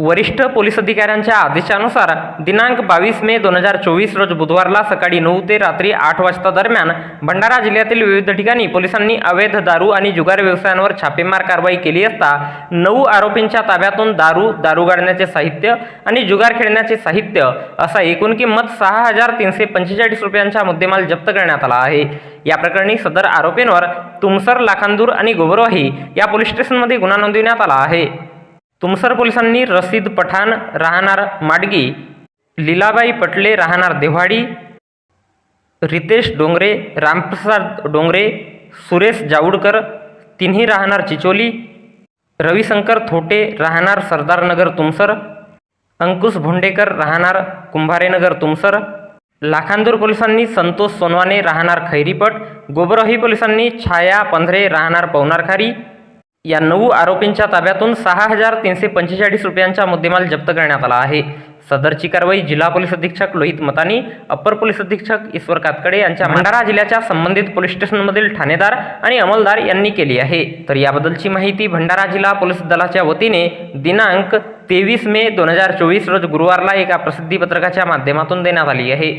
वरिष्ठ पोलीस अधिकाऱ्यांच्या आदेशानुसार दिनांक बावीस मे दोन हजार चोवीस रोज बुधवारला सकाळी नऊ ते रात्री आठ वाजता दरम्यान भंडारा जिल्ह्यातील विविध ठिकाणी पोलिसांनी अवैध दारू आणि जुगार व्यवसायांवर छापेमार कारवाई केली असता नऊ आरोपींच्या ताब्यातून दारू दारू गाडण्याचे साहित्य आणि जुगार खेळण्याचे साहित्य असा एकूण किंमत सहा हजार तीनशे पंचेचाळीस रुपयांचा मुद्देमाल जप्त करण्यात आला आहे. या प्रकरणी सदर आरोपींवर तुमसर लाखांदूर आणि गोबरवाही या पोलीस स्टेशनमध्ये गुन्हा नोंदविण्यात आला आहे. तुमसर पोलिसांनी रसीद पठाण राहणार माडगी लीलाबाई पटले राहणार देव्हाडी रितेश डोंगरे रामप्रसाद डोंगरे सुरेश जावडकर तिन्ही राहणार चिचोली रविशंकर थोटे राहणार सरदारनगर तुमसर अंकुश भोंडेकर राहणार कुंभारेनगर तुमसर लाखांदूर पोलिसांनी संतोष सोनवाने राहणार खैरीपट गोबरही पोलिसांनी छाया पंधरे राहणार पवनारखारी या नऊ आरोपींच्या ताब्यातून सहा हजार तीनशे पंचेचाळीस रुपयांचा मुद्देमाल जप्त करण्यात आला आहे. सदरची कारवाई जिल्हा पोलीस अधीक्षक लोहित मतानी अपर पोलीस अधीक्षक ईश्वर कातकडे यांच्या भंडारा जिल्ह्याच्या संबंधित पोलीस स्टेशनमधील ठाणेदार आणि अंमलदार यांनी केली आहे. तर याबद्दलची माहिती भंडारा जिल्हा पोलीस दलाच्या वतीने दिनांक तेवीस मे दोन हजार चोवीस रोज गुरुवारला एका प्रसिद्धी पत्रकाच्या माध्यमातून देण्यात आली आहे.